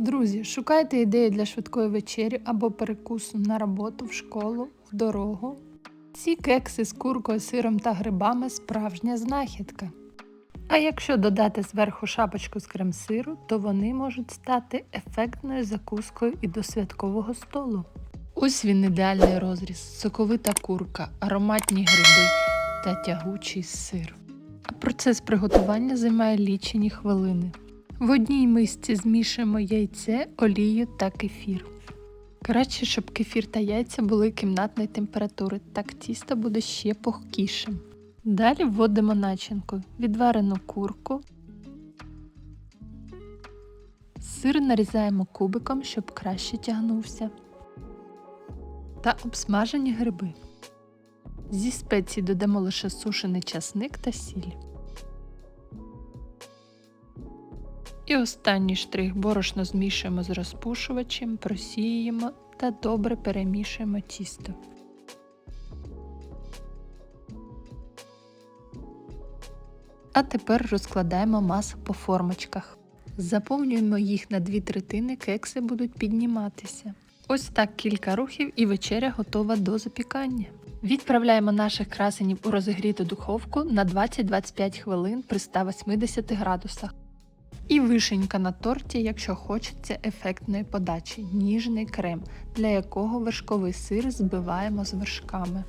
Друзі, шукайте ідеї для швидкої вечері або перекусу на роботу, в школу, в дорогу. Ці кекси з куркою, сиром та грибами справжня знахідка. А якщо додати зверху шапочку з крем-сиру, то вони можуть стати ефектною закускою і до святкового столу. Ось він ідеальний розріз, соковита курка, ароматні гриби та тягучий сир. А процес приготування займає лічені хвилини. В одній мисці змішуємо яйце, олію та кефір. Краще, щоб кефір та яйця були кімнатної температури, так тісто буде ще пухкішим. Далі вводимо начинку, відварену курку. Сир нарізаємо кубиком, щоб краще тягнувся. Та обсмажені гриби. Зі спецій додамо лише сушений часник та сіль. І останній штрих борошно змішуємо з розпушувачем, просіюємо та добре перемішуємо тісто. А тепер розкладаємо масу по формочках. Заповнюємо їх на дві третини, кекси будуть підніматися. Ось так кілька рухів і вечеря готова до запікання. Відправляємо наших красенів у розігріту духовку на 20-25 хвилин при 180 градусах. І вишенька на торті, якщо хочеться ефектної подачі, ніжний крем, для якого вершковий сир збиваємо з вершками.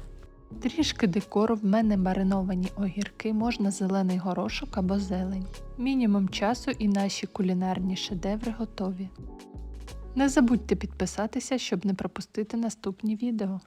Трішки декору в мене мариновані огірки, можна зелений горошок або зелень. Мінімум часу і наші кулінарні шедеври готові. Не забудьте підписатися, щоб не пропустити наступні відео.